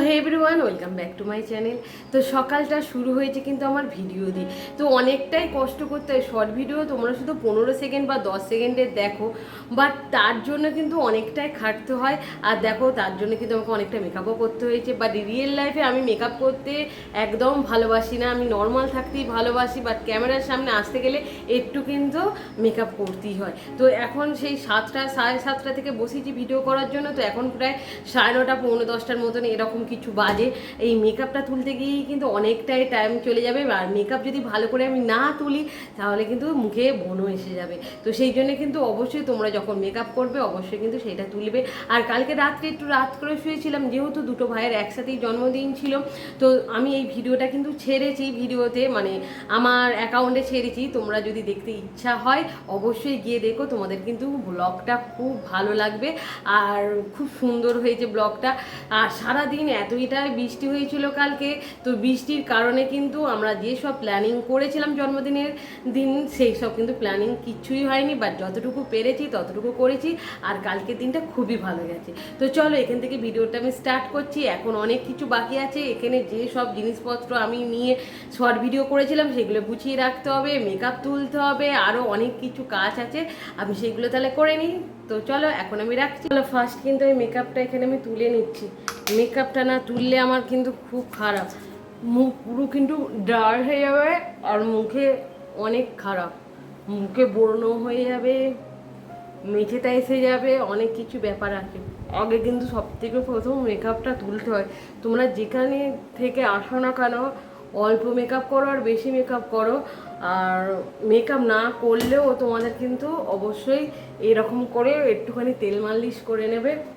Welcome back to my channel তো সকালটা শুরু হয়েছে কিন্তু আমার ভিডিও দিয়ে। তো অনেকটাই কষ্ট করতে হয়। শর্ট ভিডিও তোমরা শুধু পনেরো সেকেন্ড বা দশ সেকেন্ডের দেখো। বাট তার জন্য কিন্তু অনেকটাই খাটতে হয়। আর দেখো, তার জন্য কিন্তু আমাকে অনেকটা মেকআপও করতে হয়েছে। বাট রিয়েল লাইফে আমি মেকআপ করতে একদম ভালোবাসি না। আমি নর্মাল থাকতেই ভালোবাসি। বাট ক্যামেরার সামনে আসতে গেলে একটু কিন্তু মেকআপ করতেই হয়। তো এখন সেই সাতটা, সাড়ে সাতটা থেকে বসেছি ভিডিও করার জন্য। তো এখন প্রায় সাড়ে নটা, পৌনে দশটার মতন এরকম কিছু বাজে, এই মেকআপটা তুলতে গিয়েই কিন্তু অনেকটাই টাইম চলে যাবে। আর মেকআপ যদি ভালো করে আমি না তুলি, তাহলে কিন্তু মুখে বনও এসে যাবে। তো সেই জন্য কিন্তু অবশ্যই তোমরা যখন মেকআপ করবে, অবশ্যই কিন্তু সেটা তুলবে। আর কালকে রাত্রে একটু রাত করে শুয়েছিলাম, যেহেতু দুটো ভাইয়ের একসাথেই জন্মদিন ছিল, তো আমি এই ভিডিওটা কিন্তু ছেড়েছি ভিডিওতে মানে আমার অ্যাকাউন্টে ছেড়েছি। তোমরা যদি দেখতে ইচ্ছা হয়, অবশ্যই গিয়ে দেখো। তোমাদের কিন্তু ব্লগটা খুব ভালো লাগবে। আর খুব সুন্দর হয়েছে ব্লগটা আর সারাদিন এতইটাই বৃষ্টি হয়েছিল কালকে। তো বৃষ্টির কারণে কিন্তু আমরা যেসব প্ল্যানিং করেছিলাম জন্মদিনের দিন, সেই সব কিন্তু প্ল্যানিং কিচ্ছুই হয়নি বাট যতটুকু পেরেছি ততটুকু করেছি, আর কালকের দিনটা খুবই ভালো গেছে। তো চলো, এখান থেকে ভিডিওটা আমি স্টার্ট করছি। এখন অনেক কিছু বাকি আছে। এখানে যে সব জিনিসপত্র আমি নিয়ে শর্ট ভিডিও করেছিলাম, সেগুলো গুছিয়ে রাখতে হবে মেকআপ তুলতে হবে আরও অনেক কিছু কাজ আছে। আমি সেগুলো তাহলে করে নিই। তো চলো, এখন আমি রাখছি। চলো ফার্স্ট কিন্তু এই মেকআপটা এখানে আমি তুলে নিচ্ছি। মেকআপটা না তুললে আমার কিন্তু খুব খারাপ। মুখ পুরো কিন্তু ডার হয়ে যাবে আর মুখে অনেক খারাপ। মুখে বর্ণ হয়ে যাবে মেঝেটা এসে যাবে, অনেক কিছু ব্যাপার আছে। আগে কিন্তু সব থেকে প্রথম মেকআপটা তুলতে হয়। তোমরা যেখানে থেকে আসো না কেন, অল্প মেকআপ করো আর বেশি মেকআপ করো। আর মেকআপ না করলেও তোমাদের কিন্তু অবশ্যই এরকম করে একটুখানি তেল মালিশ করে নেবে।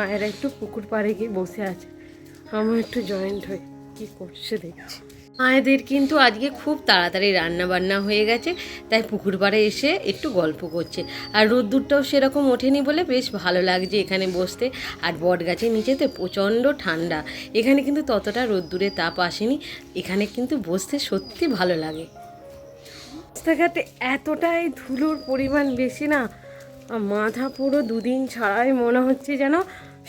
মায়েরা একটু পুকুর পাড়ে গিয়ে বসে আছে। আমার একটু জয়েন্ট হয়ে কি করছে দেখছি। মায়েদের কিন্তু আজকে খুব তাড়াতাড়ি রান্না বান্না হয়ে গেছে, তাই পুকুর পাড়ে এসে একটু গল্প করছে। আর রোদ্দুরটাও সেরকম ওঠেনি বলে বেশ ভালো লাগছে এখানে বসতে। আর বট গাছের নিচেতে প্রচণ্ড ঠান্ডা। এখানে কিন্তু ততটা রোদ্দুরে তাপ আসেনি, এখানে কিন্তু বসতে সত্যি ভালো লাগে। রাস্তাঘাটে এতটাই ধুলোর পরিমাণ বেশি না মাথা পুরো দুদিন ছাড়াই মনে হচ্ছে যেন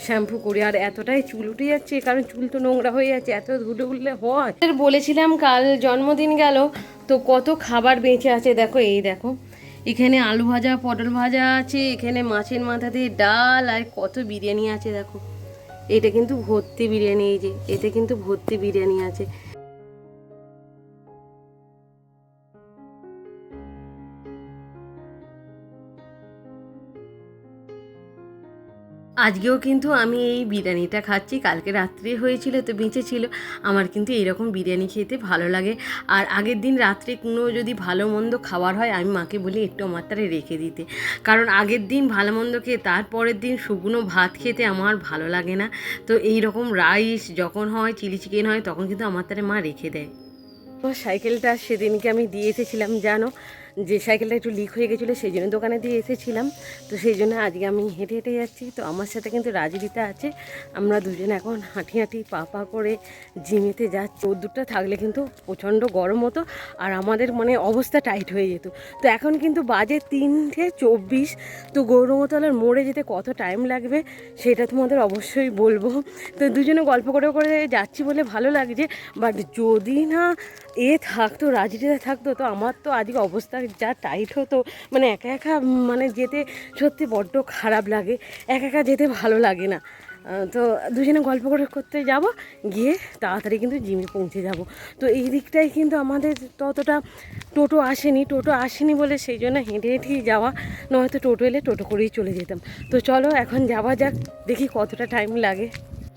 শ্যাম্পু করি, আর এতটাই চুল উঠে যাচ্ছে, কারণ চুল তো নোংরা হয়ে যাচ্ছে, এত ধুলো উঠলে হয়। বলেছিলাম কাল জন্মদিন গেল, তো কত খাবার বেঁচে আছে, দেখো, এই দেখো। এখানে আলু ভাজা, পটল ভাজা আছে, এখানে মাছের মাথা দিয়ে ডাল, আর কত বিরিয়ানি আছে, দেখো। এটা কিন্তু ভর্তি বিরিয়ানি, এই যে, এতে কিন্তু ভর্তি বিরিয়ানি আছে। আজকেও কিন্তু আমি এই বিরিয়ানিটা খাচ্ছি। কালকে রাত্রে হয়েছিল, তো বেঁচে ছিল। আমার কিন্তু এরকম বিরিয়ানি খেতে ভালো লাগে। আর আগের দিন রাত্রে কোনো যদি ভালো মন্দ খাবার হয়, আমি মাকে বলি, একটু আমার রেখে দিতে। কারণ আগের দিন ভালো মন্দ খেয়ে, তারপরের দিন শুকনো ভাত খেতে আমার ভালো লাগে না। তো এই রকম রাইস যখন হয়, চিলি চিকেন হয়, তখন কিন্তু আমার তারে মা রেখে দেয়। আমার সাইকেলটা সেদিনকে আমি দিয়ে এসেছিলাম, জানো? যে সাইকেলটা একটু লিক হয়ে গেছিল সেই জন্য দোকানে দিয়ে এসেছিলাম। তো সেই জন্য আজকে আমি হেঁটে হেঁটে যাচ্ছি। তো আমার সাথে কিন্তু রাজরিতা আছে। আমরা দুজন এখন হাঁটি হাঁটি পা পা করে জিমেতে যাচ্ছি। রোদ্দুরটা থাকলে কিন্তু প্রচণ্ড গরম হতো আর আমাদের মানে অবস্থা টাইট হয়ে যেত। তো এখন কিন্তু বাজে তিনটে চব্বিশ। তো গৌরমতলার মোড়ে যেতে কত টাইম লাগবে সেটা তোমাদের অবশ্যই বলব। তো দুজনে গল্প করে করে যাচ্ছি বলে ভালো লাগছে। বাট যদি না এ থাকতো, রাজনীতিতে থাকতো, তো আমার তো আজকে অবস্থা যা টাইট হতো মানে একা একা মানে যেতে সত্যি বড্ড খারাপ লাগে, একা একা যেতে ভালো লাগে না। তো দুজনে গল্প করে করতে যাব, গিয়ে তাড়াতাড়ি কিন্তু জিমে পৌঁছে যাব। তো এই দিকটাই কিন্তু আমাদের ততটা টোটো আসেনি টোটো আসেনি বলে সেই জন্য হেঁটে হেঁটেই যাওয়া, নয়তো টোটো এলে টোটো করেই চলে যেতাম। তো চলো এখন যাওয়া যাক, দেখি কতটা টাইম লাগে।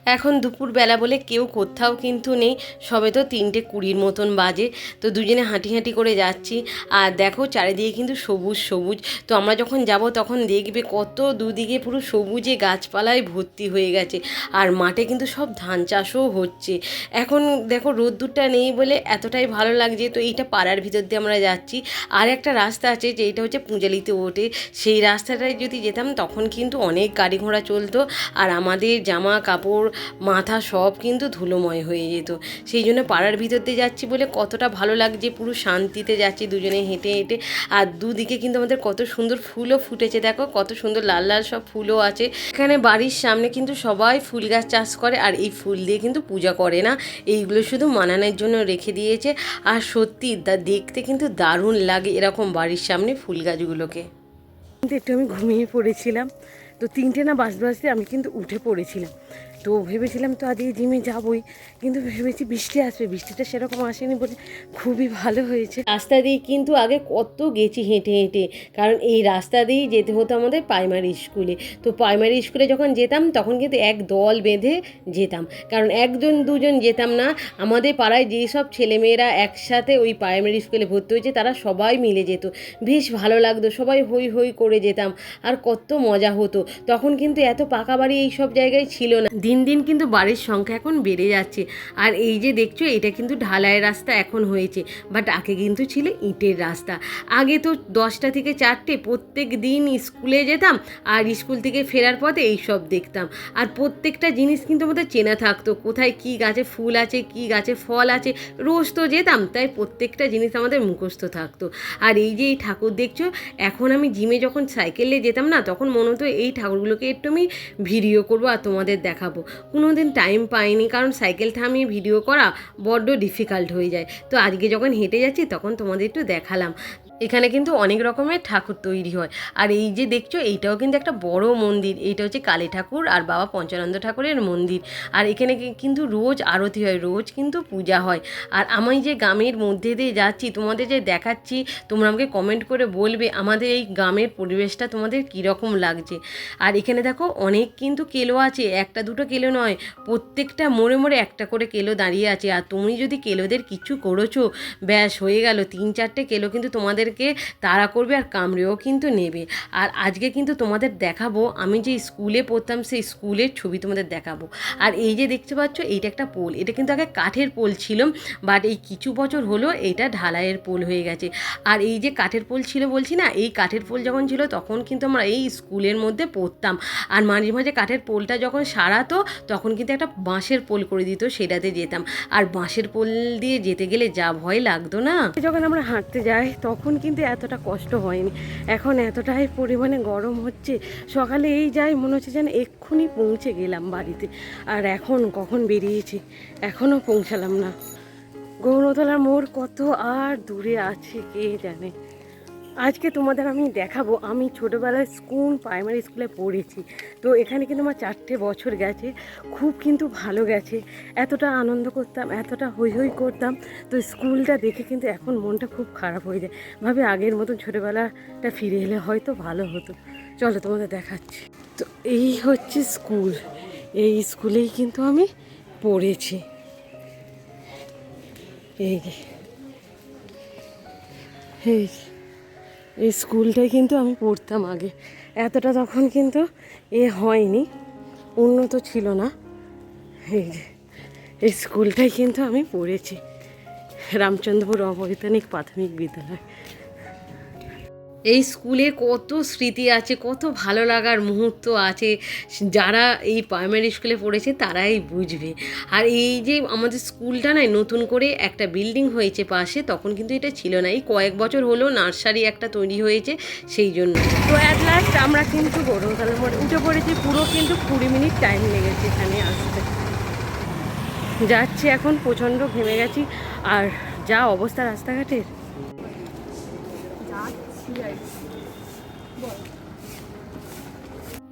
এখন দুপুরবেলা বলে কেউ কোথাও কিন্তু নেই। সবে তো তিনটে কুড়ির মতন বাজে। তো দুজনে হাঁটি হাঁটি করে যাচ্ছি। আর দেখো চারিদিকে কিন্তু সবুজ সবুজ। তো আমরা যখন যাব তখন দেখবে কত দুদিকে পুরো সবুজে গাছপালায় ভর্তি হয়ে গেছে। আর মাঠে কিন্তু সব ধান চাষও হচ্ছে। এখন দেখো রোদ্দুরটা নেই বলে এতটাই ভালো লাগছে। তো এইটা পাড়ার ভিতর দিয়ে আমরা যাচ্ছি। আর একটা রাস্তা আছে যেটা হচ্ছে পূঁজালিতে ওঠে। সেই রাস্তাটায় যদি যেতাম তখন কিন্তু অনেক গাড়ি ঘোড়া চলতো। আর আমাদের জামা কাপড় মাথা সব কিন্তু ধুলোময় হয়ে যেত। সেই জন্য পাড়ার ভিতর দিয়ে যাচ্ছি বলে কতটা ভালো লাগছে পুরো শান্তিতে যাচ্ছি দুজনে হেঁটে হেঁটে। আর দুদিকে কিন্তু আমাদের কত সুন্দর ফুলও ফুটেছে, দেখো কত সুন্দর লাল লাল সব ফুলও আছে। এখানে বাড়ির সামনে কিন্তু সবাই ফুল গাছ চাষ করে, আর এই ফুল দিয়ে কিন্তু পূজা করে না। এইগুলো শুধু মানানোর জন্য রেখে দিয়েছে। আর সত্যি দেখতে কিন্তু দারুণ লাগে এরকম বাড়ির সামনে ফুল গাছগুলোকে। কিন্তু একটু আমি ঘুমিয়ে পড়েছিলাম। তো তিনটে না বাজতে বাজতে আমি কিন্তু উঠে পড়েছিলাম। তো ভেবেছিলাম তো আজকে জিমে যাবই কিন্তু ভেবেছি বৃষ্টি আসবে বৃষ্টিটা সেরকম আসেনি বলে খুবই ভালো হয়েছে। রাস্তা দিয়ে কিন্তু আগে কত গেছি হেঁটে হেঁটে কারণ এই রাস্তা দিয়েই যেতে হতো আমাদের প্রাইমারি স্কুলে তো প্রাইমারি স্কুলে যখন যেতাম তখন কিন্তু এক দল বেঁধে যেতাম। কারণ একজন দুজন যেতাম না আমাদের পাড়ায় যেই সব ছেলেমেয়েরা একসাথে ওই প্রাইমারি স্কুলে ভর্তি হয়েছে তারা সবাই মিলে যেত। বেশ ভালো লাগতো সবাই হই হই করে যেতাম আর কত মজা হতো। তখন কিন্তু এত পাকা বাড়ি এই সব জায়গায় ছিল না। দিন দিন দিন কিন্তু বাড়ির সংখ্যা এখন বেড়ে যাচ্ছে। আর এই যে দেখছ, এটা কিন্তু ঢালাই রাস্তা এখন হয়েছে বাট আগে কিন্তু ছিল ইটের রাস্তা। আগে তো দশটা থেকে চারটে প্রত্যেক দিন স্কুলে যেতাম আর স্কুল থেকে ফেরার পথে এই সব দেখতাম। আর প্রত্যেকটা জিনিস কিন্তু আমাদের চেনা থাকতো, কোথায় কি গাছে ফুল আছে, কি গাছে ফল আছে, রোজ তো যেতাম, তাই প্রত্যেকটা জিনিস আমাদের মুখস্থ থাকতো। আর এই যে এই ঠাকুর দেখছ, এখন আমি জিমে যখন সাইকেলে যেতাম না, তখন মনে হতো এই ঠাকুরগুলোকে একটু আমি ভিডিও করব আর তোমাদের দেখাবো। কোনো দিন টাইম পাইনি, কারণ সাইকেল থামিয়ে ভিডিও করা বড্ড ডিফিকাল্ট হয়ে যায়। তো আজকে যখন হেঁটে যাচ্ছি, তখন তোমাদের একটু দেখালাম। এখানে কিন্তু অনেক রকমের ঠাকুর তৈরি হয়। আর এই যে দেখছ, এইটাও কিন্তু একটা বড় মন্দির। এইটা হচ্ছে কালী ঠাকুর আর বাবা পঞ্চানন্দ ঠাকুরের মন্দির। আর এখানে কিন্তু রোজ আরতি হয়, রোজ কিন্তু পূজা হয়। আর আমি যে গ্রামের মধ্যে দিয়ে যাচ্ছি, তোমাদের যে দেখাচ্ছি, তোমরা আমাকে কমেন্ট করে বলবে আমাদের এই গ্রামের পরিবেশটা তোমাদের কীরকম লাগছে। আর এখানে দেখো, অনেক কিন্তু কেলো আছে। একটা দুটো কেলো নয়, প্রত্যেকটা মোড়ে মোড়ে একটা করে কেলো দাঁড়িয়ে আছে। আর তুমি যদি কেলোদের কিছু করেছ, ব্যাস হয়ে গেল। তিন চারটে কেলো কিন্তু তোমাদেরকে তাড়া করবে আর কামড়েও কিন্তু নেবে। আর আজকে কিন্তু তোমাদের দেখাবো, আমি যে স্কুলে পড়তাম সেই স্কুলের ছবি তোমাদের দেখাবো। আর এই যে দেখতে পাচ্ছ, এইটা একটা পোল। এটা কিন্তু আগে কাঠের পোল ছিল বাট এই কিছু বছর হলো এটা ঢালাইয়ের পোল হয়ে গেছে। আর এই যে কাঠের পোল ছিল বলছি না, এই কাঠের পোল যখন ছিল তখন কিন্তু আমরা এই স্কুলের মধ্যে পড়তাম। আর মাঝে মাঝে কাঠের পোলটা যখন সারাতো, তখন কিন্তু একটা বাঁশের পোল করে দিত, সেটাতে যেতাম। আর বাঁশের পোল দিয়ে যেতে গেলে যা ভয় লাগতো না? যখন আমরা হাঁটতে যাই, তখন কিন্তু এতটা কষ্ট হয়নি। এখন এতটাই পরিমাণে গরম হচ্ছে, সকালে এই যাই মনে হচ্ছে যেন এক্ষুনি পৌঁছে গেলাম বাড়িতে। আর এখন কখন বেরিয়েছি? এখনও পৌঁছালাম না। গৌরতলার মোড় কত আর দূরে আছে কে জানে? আজকে তোমাদের আমি দেখাবো, আমি ছোটোবেলায় স্কুল প্রাইমারি স্কুলে পড়েছি। তো এখানে কিন্তু আমার চারটে বছর গেছে, খুব কিন্তু ভালো গেছে। এতটা আনন্দ করতাম, এতটা হই হই করতাম, তো স্কুলটা দেখে কিন্তু এখন মনটা খুব খারাপ হয়ে যায়। ভাবে আগের মতন ছোটোবেলাটা ফিরে এলে হয়তো ভালো হতো। চলো তোমাদের দেখাচ্ছি। তো এই হচ্ছে স্কুল, এই স্কুলেই কিন্তু আমি পড়েছি। এই এই। এই স্কুলটায় কিন্তু আমি পড়তাম আগে। এতটা তখন কিন্তু এ হয়নি উন্নত ছিল না। এই যে, এই স্কুলটায় কিন্তু আমি পড়েছি। রামচন্দ্রপুর অবৈতনিক প্রাথমিক বিদ্যালয়। এই স্কুলে কত স্মৃতি আছে, কত ভালো লাগার মুহূর্ত আছে, যারা এই প্রাইমারি স্কুলে পড়েছে তারাই বুঝবে। আর এই যে আমাদের স্কুলটা নয় নতুন করে একটা বিল্ডিং হয়েছে পাশে, তখন কিন্তু এটা ছিল না। এই কয়েক বছর হলো নার্সারি একটা তৈরি হয়েছে, সেই জন্য। তো অ্যাট লাস্ট আমরা কিন্তু গরমকালের মোড়ে উঠে পড়েছি, পুরো কিন্তু কুড়ি মিনিট টাইম লেগেছে এখানে আসতে। যাচ্ছি এখন, প্রচণ্ড ঘেমে গেছি, আর যা অবস্থা রাস্তাঘাটের।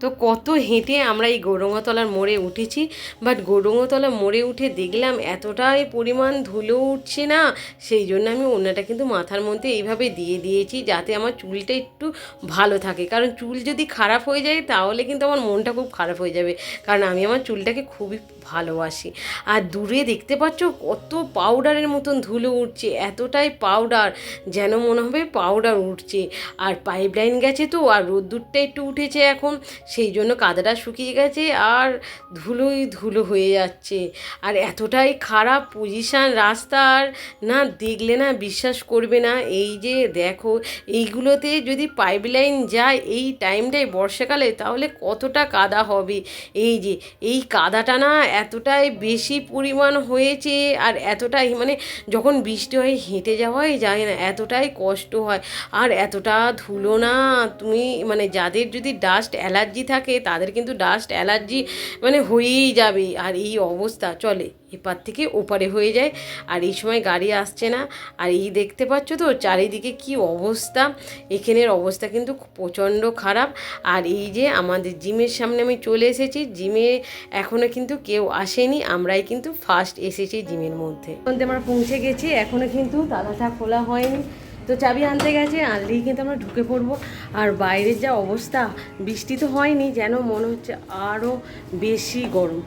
তো কত হেঁটে আমরা এই গৌরঙ্গতলার মোড়ে উঠেছি বাট গৌরঙ্গতলা মোড়ে উঠে দেখলাম এতটাই পরিমাণ ধুলো উঠছে না, সেই জন্য আমি ওনাটা কিন্তু মাথার মধ্যে এইভাবে দিয়ে দিয়েছি যাতে আমার চুলটা একটু ভালো থাকে। কারণ চুল যদি খারাপ হয়ে যায় তাহলে কিন্তু আমার মনটা খুব খারাপ হয়ে যাবে। কারণ আমি আমার চুলটাকে খুবই ভালোবাসি। আর দূরে দেখতে পাচ্ছ কত পাউডারের মতন ধুলো উঠছে, এতটাই পাউডার যেন মনে হবে পাউডার উঠছে। আর পাইপ লাইন গেছে তো, আর রোদ্দুরটা একটু উঠেছে এখন, সেই জন্য কাদাটা শুকিয়ে গেছে, আর ধুলোই ধুলো হয়ে যাচ্ছে। আর এতটাই খারাপ পজিশান রাস্তার না দেখলে না বিশ্বাস করবে না। এই যে দেখো, এইগুলোতে যদি পাইপ লাইন যায় এই টাইমটায় বর্ষাকালে, তাহলে কতটা কাদা হবে। এই যে, এই কাদাটা না এতটাই বেশি পরিমাণ হয়েছে আর এতটাই মানে যখন বৃষ্টি হয়, হেঁটে যাওয়াই যায় না, এতটাই কষ্ট হয়। আর এতটা ধুলো না, তুমি মানে যাদের যদি ডাস্ট অ্যালার্জি থাকে, তাদের কিন্তু ডাস্ট অ্যালার্জি মানে হয়েই যাবে। আর এই অবস্থা, চলে। এপার থেকে ওপারে হয়ে যায়। আর এই সময় গাড়ি আসছে না। আর এই দেখতে পাচ্ছ তো, চারিদিকে কি অবস্থা? এখানের অবস্থা কিন্তু প্রচণ্ড খারাপ। আর এই যে আমাদের জিমের সামনে আমি চলে এসেছি। জিমে এখনও কিন্তু কেউ আসেনি। আমরাই কিন্তু ফার্স্ট এসেছি জিমের মধ্যে। আমরা পৌঁছে গেছি। এখনও কিন্তু তালাটা খোলা হয়নি। তো চাবি আনতে গেছে। আনলেই কিন্তু আমরা ঢুকে পড়ব। আর বাইরের যা অবস্থা, বৃষ্টি তো হয়নি। যেন মনে হচ্ছে আরও বেশি গরম।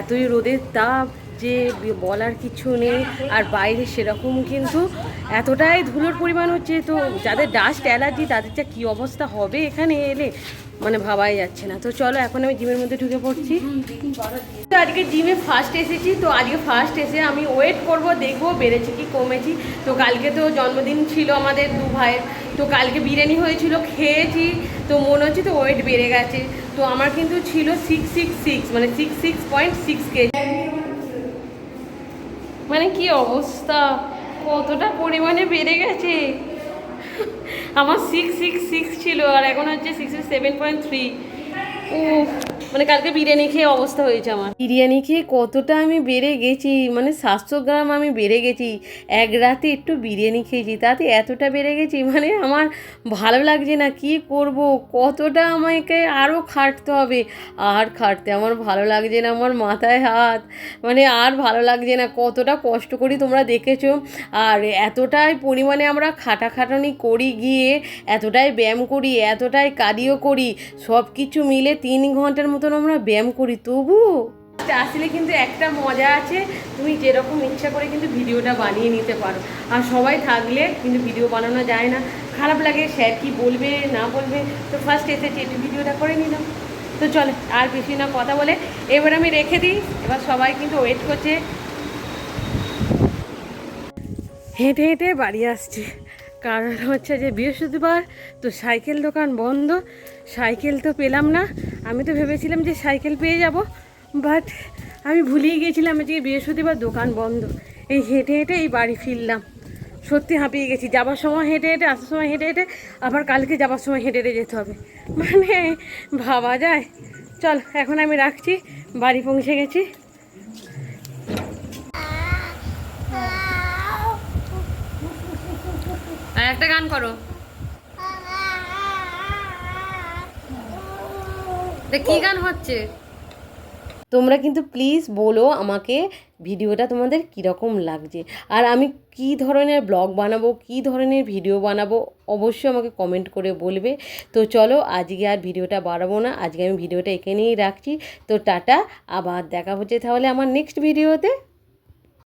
এতই রোদের তাপ। যে বলার কিছু নেই আর বাইরে সেরকম কিন্তু এতটাই ধুলোর পরিমাণ হচ্ছে তো যাদের ডাস্ট অ্যালার্জি তাদের যা কী অবস্থা হবে এখানে এলে মানে ভাবাই যাচ্ছে না। তো চলো এখন আমি জিমের মধ্যে ঢুকে পড়ছি। তো আজকে জিমে ফার্স্ট এসেছি, তো আজকে ফার্স্ট এসে আমি ওয়েট করব, দেখব বেড়েছি কি কমেছি। তো কালকে তো জন্মদিন ছিল আমাদের দু ভাইয়ের, তো কালকে বিরিয়ানি হয়েছিল, খেয়েছি, তো মনে হচ্ছে তো ওয়েট বেড়ে গেছে। তো আমার কিন্তু ছিল সিক্স সিক্স সিক্স মানে six six point six KG. মানে কি অবস্থা? কতটা পরিমাণে বেড়ে গেছে? আমার সিক্স সিক্স সিক্স ছিল আর এখন হচ্ছে সিক্স সেভেন পয়েন্ট থ্রি মানে কালকে বিরিয়ানি খেয়ে অবস্থা হয়েছে আমার। বিরিয়ানি খেয়ে কতটা আমি বেড়ে গেছি মানে সাতশো গ্রাম আমি বেড়ে গেছি, এক রাতে একটু বিরিয়ানি খেয়েছি, তাতে এতটা বেড়ে গেছি মানে আমার ভালো লাগছে না, কি করব, কতটা আমাকে আরও খাটতে হবে, আর খাটতে আমার ভালো লাগছে না, আমার মাথায় হাত মানে আর ভালো লাগছে না, কতটা কষ্ট করি তোমরা দেখেছ, আর এতটাই পরিমাণে আমরা খাটাখাটানি করি গিয়ে, এতটাই ব্যায়াম করি, এতটাই কার্ডিও করি সব কিছু মিলে তিন ঘণ্টার মতন আমরা ব্যায়াম করি তবুও আসলে কিন্তু একটা মজা আছে, তুমি যেরকম ইচ্ছা করে কিন্তু ভিডিওটা বানিয়ে নিতে পারো। আর সবাই থাকলে কিন্তু ভিডিও বানানো যায় না। খারাপ লাগে স্যার কি বলবে, না বলবে, তো ফার্স্ট এসেছি, একটু ভিডিওটা করে নিলাম। তো চলে, আর বেশি না কথা বলে, এবার আমি রেখে দিই। এবার সবাই কিন্তু ওয়েট করছে। হেঁটে হেঁটে বাড়ি আসছি। কারণ হচ্ছে যে বৃহস্পতিবার তো সাইকেল দোকান বন্ধ, সাইকেল তো পেলাম না। আমি তো ভেবেছিলাম যে সাইকেল পেয়ে যাব বাট আমি ভুলেই গেছিলাম যে বৃহস্পতিবার দোকান বন্ধ। এই হেঁটে হেঁটে এই বাড়ি ফিরলাম। সত্যি হাঁপিয়ে গেছি। যাবার সময় হেঁটে হেঁটে, আসার সময় হেঁটে হেঁটে, আবার কালকে যাবার সময় হেঁটে হেঁটে যেতে হবে। মানে ভাবা যায়। চল, এখন আমি রাখছি। বাড়ি পৌঁছে গেছি। আর একটা গান করো। কি গান হচ্ছে? তোমরা কিন্তু প্লিজ বলো আমাকে ভিডিওটা তোমাদের কীরকম লাগছে। আর আমি কি ধরনের ব্লগ বানাবো, কি ধরনের ভিডিও বানাবো, অবশ্যই আমাকে কমেন্ট করে বলবে। তো চলো আজকে আর ভিডিওটা বাড়াবো না, আজকে আমি ভিডিওটা এখানেই রাখছি। তো টাটা, আবার দেখা হচ্ছে তাহলে আমার নেক্সট ভিডিওতে